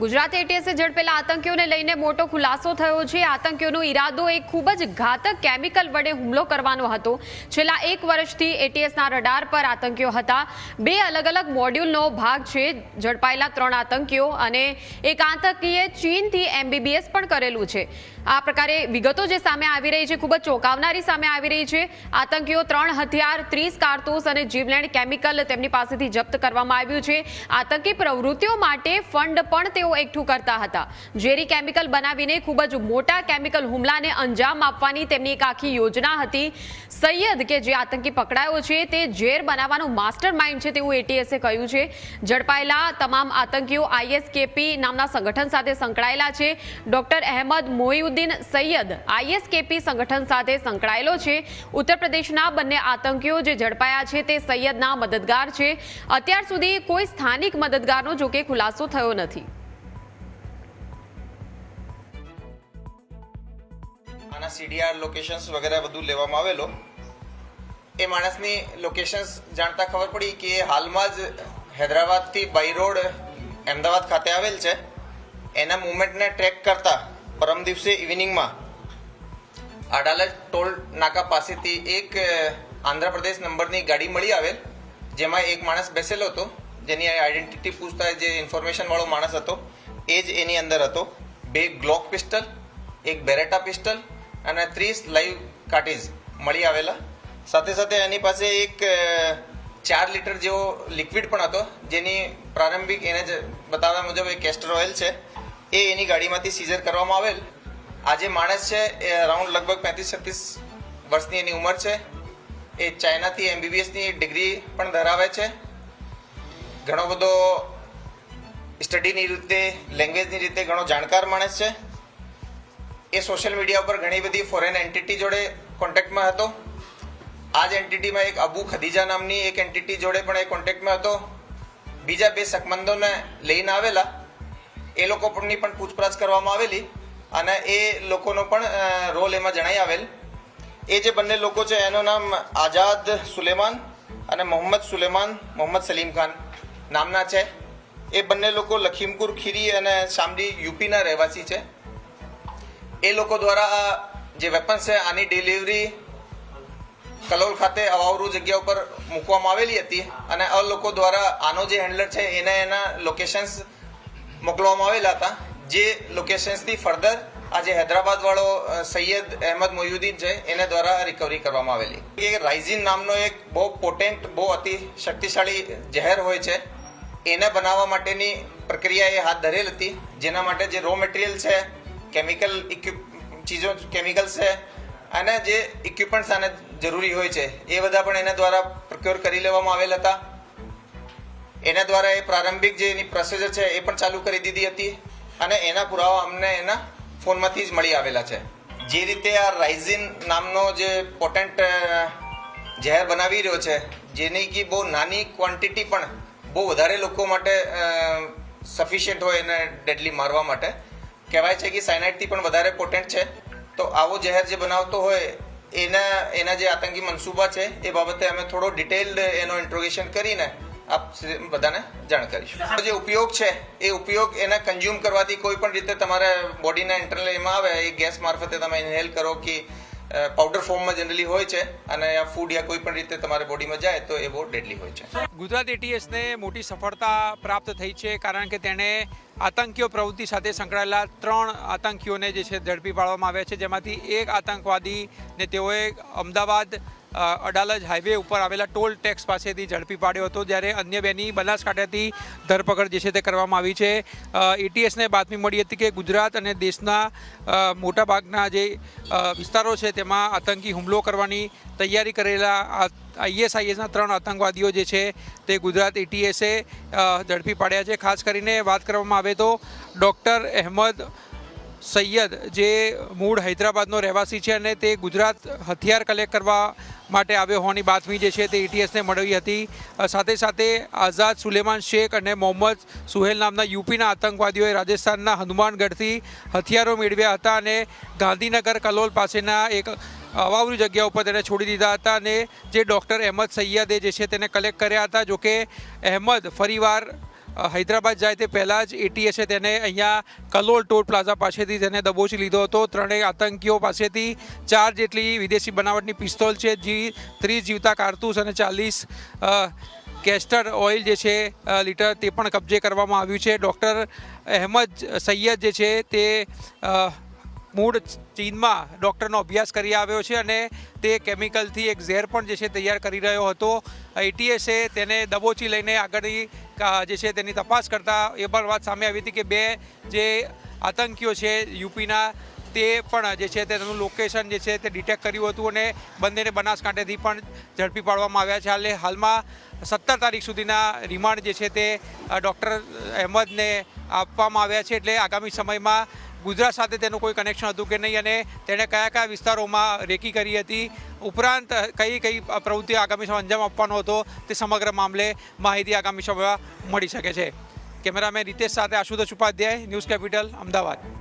ગુજરાત એટીએસે ઝડપેલા આતંકીઓને લઈને મોટો ખુલાસો થયો છે. આતંકીઓનો ઈરાદો એક ખૂબ જ ઘાતક કેમિકલ વડે હુમલો કરવાનો હતો. છેલ્લા એક વર્ષથી એટીએસના રડાર પર આતંકીઓ હતા. બે અલગ અલગ મોડ્યુલનો ભાગ છે. ઝડપાયેલા ત્રણ આતંકીઓ અને એક આતંકીએ ચીનથી એમબીબીએસ પણ કરેલું છે. આ પ્રકારે વિગતો જે સામે આવી રહી છે, ખૂબ જ ચોંકાવનારી સામે આવી રહી છે. આતંકીઓ ત્રણ હથિયાર, ત્રીસ કારતૂસ અને જીવલેણ કેમિકલ તેમની પાસેથી જપ્ત કરવામાં આવ્યું છે. આતંકી પ્રવૃત્તિઓ માટે ફંડ પણ તેઓ એકઠું કરતા હતા. ઝેરી કેમિકલ બનાવીને ખૂબ જ મોટા કેમિકલ હુમલાને અંજામ આપવાની તેમની એક આખી યોજના હતી. સૈયદ કે જે આતંકી પકડાયો છે તે ઝેર બનાવવાનું માસ્ટર માઇન્ડ છે તેવું એટીએસે કહ્યું છે. ઝડપાયેલા તમામ આતંકીઓ આઈએસકેપી નામના સંગઠન સાથે સંકળાયેલા છે. ડોક્ટર અહેમદ મોહિઉદ્દીન સૈયદ આઈએસકેપી સંગઠન સાથે સંકળાયેલો છે. ઉત્તર પ્રદેશના બંને આતંકીઓ જે ઝડપાયા છે તે સૈયદના મદદગાર છે. અત્યાર સુધી કોઈ સ્થાનિક મદદગારનો જોકે ખુલાસો થયો નથી. સીડીઆર લોકેશન્સ વગેરે બધું લેવામાં આવેલો. એ માણસની લોકેશન્સ જાણતા ખબર પડી કે હાલમાં જ હૈદરાબાદથી બાય રોડ અમદાવાદ ખાતે આવેલ છે. એના મુવમેન્ટને ટ્રેક કરતા પરમ દિવસે ઇવનિંગમાં અડાલજ ટોલ નાકા પાસેથી એક આંધ્રપ્રદેશ નંબરની ગાડી મળી આવેલ, જેમાં એક માણસ બેસેલો હતો. જેની આઈડેન્ટિટી પૂછતા જે ઇન્ફોર્મેશનવાળો માણસ હતો, એ જ એની અંદર હતો. બે ગ્લોક પિસ્ટલ એક બેરેટા પિસ્ટલ અને ત્રીસ લાઈવ કાર્ટીઝ મળી આવેલા. સાથે સાથે એની પાસે એક ચાર લીટર જેવો લિક્વિડ પણ હતો, જેની પ્રારંભિક એને જ બતાવ્યા મુજબ એ કેસ્ટર ઓઇલ છે. એ એની ગાડીમાંથી સીઝર કરવામાં આવેલ. આજે માણસ છે, એ અરાઉન્ડ લગભગ પેંત્રીસ છત્રીસ વર્ષની એની ઉંમર છે. એ ચાઇનાથી એમબીબીએસની ડિગ્રી પણ ધરાવે છે. ઘણો બધો સ્ટડીની રીતે લેંગ્વેજની રીતે ઘણો જાણકાર માણસ છે. એ સોશિયલ મીડિયા ઉપર ઘણી બધી ફોરેન એન્ટિટી જોડે કોન્ટેક્ટમાં હતો. આ જ એન્ટિટીમાં એક અબુ ખદીજા નામની એક એન્ટિટી જોડે પણ એ કોન્ટેક્ટમાં હતો. બીજા બે શકમંદોને લઈને આવેલા. એ લોકો પણની પણ પૂછપરછ કરવામાં આવેલી અને એ લોકોનો પણ રોલ એમાં જણાઈ આવેલ. એ જે બંને લોકો છે, એનું નામ આઝાદ સુલેમાન અને મોહમ્મદ સુલેમાન, મોહમ્મદ સલીમ ખાન નામના છે. એ બંને લોકો લખીમપુર ખીરી અને શામડી યુપીના રહેવાસી છે. એ લોકો દ્વારા આ જે વેપન્સ છે, આની ડિલિવરી કલોલ ખાતે અવાવરૂ જગ્યા ઉપર મૂકવામાં આવેલી હતી અને આ લોકો દ્વારા આનો જે હેન્ડલર છે, એને એના લોકેશન્સ મોકલવામાં આવેલા હતા. જે લોકેશન્સથી ફર્ધર આજે હૈદરાબાદ વાળો સૈયદ અહેમદ મોયુદ્દીન છે, એને દ્વારા રિકવરી કરવામાં આવેલી. એ રાઇઝિન નામનો એક બહુ પોટેન્ટ બહુ અતિ શક્તિશાળી ઝેર હોય છે. એને બનાવવા માટેની પ્રક્રિયા એ હાથ ધરેલ હતી. જેના માટે જે રો મટીરિયલ છે કેમિકલ ચીજો કેમિકલ્સ છે અને જે ઇક્વિપમેન્ટ્સ આને જરૂરી હોય છે, એ બધા પણ એના દ્વારા પ્રોક્યોર કરી લેવામાં આવેલ હતા. એના દ્વારા એ પ્રારંભિક જે એની પ્રોસીજર છે, એ પણ ચાલુ કરી દીધી હતી અને એના પુરાવા અમને એના ફોનમાંથી જ મળી આવેલા છે. જે રીતે આ રાઇઝિન નામનો જે પોટેન્ટ ઝેર બનાવી રહ્યો છે, જેની કે બહુ નાની ક્વોન્ટિટી પણ બહુ વધારે લોકો માટે સફિશિયન્ટ હોય એને ડેડલી મારવા માટે કહેવાય છે કે સાયનાઇડથી પણ વધારે પોટેન્ટ છે. તો આવો જહેર જે બનાવતો હોય, એના એના જે આતંકી મનસૂબા છે, એ બાબતે અમે થોડો ડિટેલ્ડ એનો ઇન્ટ્રોગેશન કરીને આપ બધાને જાણ કરીશું. જે ઉપયોગ છે, એ ઉપયોગ એને કન્ઝ્યુમ કરવાથી કોઈ પણ રીતે તમારે બોડીના ઇન્ટરનલ એમાં આવે, એ ગેસ મારફતે તમે ઇન્હેલ કરો કે પાવડર ફોર્મમાં જનરલી હોય છે અને આ ફૂડ યા કોઈ પણ રીતે તમારે બોડીમાં જાય તો એ બહુ ડેડલી હોય છે. ગુજરાત એટીએસને મોટી સફળતા પ્રાપ્ત થઈ છે કારણ કે તેણે આતંકીઓ પ્રવૃત્તિ સાથે સંકળાયેલા ત્રણ આતંકીઓને જે છે ઝડપી પાડવામાં આવ્યા છે. જેમાંથી એક આતંકવાદીને તેઓએ અમદાવાદ અડાલજ હાઈવે ઉપર આવેલા ટોલ ટેક્સ પાસેથી ઝડપી પાડ્યો હતો, જ્યારે અન્ય બેની બનાસકાંઠાથી ધરપકડ જે છે તે કરવામાં આવી છે. એટીએસને બાતમી મળી હતી કે ગુજરાત અને દેશના મોટાભાગના જે વિસ્તારો છે તેમાં આતંકી હુમલો કરવાની તૈયારી કરેલા આ આઈએસઆઈએસના ત્રણ આતંકવાદીઓ જે છે તે ગુજરાત એટીએસે ઝડપી પાડ્યા છે. ખાસ કરીને વાત કરવામાં આવે તો ડૉક્ટર અહેમદ સૈયદ જે મૂળ હૈદરાબાદનો રહેવાસી છે અને તે ગુજરાત હથિયાર કલેક્ટ કરવા માટે આવ્યો હોવાની બાતમી જે છે તે એટીએસને મળવી હતી. સાથે સાથે આઝાદ સુલેમાન શેખ અને મોહમ્મદ સુહેલ નામના યુપીના આતંકવાદીઓએ રાજસ્થાનના હનુમાનગઢથી હથિયારો મેળવ્યા હતા અને ગાંધીનગર કલોલ પાસેના એક અવાવરી જગ્યા ઉપર તેને છોડી દીધા હતા અને જે ડૉક્ટર અહેમદ સૈયદે જે છે તેને કલેક્ટ કર્યા હતા. જોકે અહેમદ ફરીવાર હૈદરાબાદ જાય તે પહેલાં જ એટીએસે તેને અહીંયા કલોલ ટોલ પ્લાઝા પાસેથી તેને દબોચી લીધો હતો. ત્રણેય આતંકીઓ પાસેથી ચાર જેટલી વિદેશી બનાવટની પિસ્તોલ છે, જી ત્રીસ જીવતા કારતૂસ અને ચાલીસ કેસ્ટર ઓઇલ જે છે લીટર તે પણ કબજે કરવામાં આવ્યું છે. ડૉક્ટર અહેમદ સૈયદ જે છે તે મૂળ ચીનમાં ડૉક્ટરનો અભ્યાસ કરી આવ્યો છે અને તે કેમિકલથી એક ઝેર પણ જે છે તૈયાર કરી રહ્યો હતો. એટીએસે તેને દબોચી લઈને આગળની જે છે તેની તપાસ કરતાં એ પણ વાત સામે આવી હતી કે બે જે આતંકીઓ છે યુપીના તે પણ જે છે તેનું લોકેશન જે છે તે ડિટેક્ટ કર્યું હતું અને બંનેને બનાસકાંઠેથી પણ ઝડપી પાડવામાં આવ્યા છે. હાલે, હાલમાં સત્તર તારીખ સુધીના રિમાન્ડ જે છે તે ડૉક્ટર અહેમદને આપવામાં આવ્યા છે. એટલે આગામી સમયમાં ગુજરાત સાથે તેનું કોઈ કનેક્શન હતું કે નહીં અને તેણે કયા કયા વિસ્તારોમાં રેકી કરી હતી, ઉપરાંત કઈ કઈ પ્રવૃત્તિ આગામી સમય અંજામ આપવાનો હતો, તે સમગ્ર મામલે માહિતી આગામી સમયમાં મળી શકે છે. કેમેરામેન રીતેશ સાથે આશુતોષ ઉપાધ્યાય, ન્યૂઝ કેપિટલ, અમદાવાદ.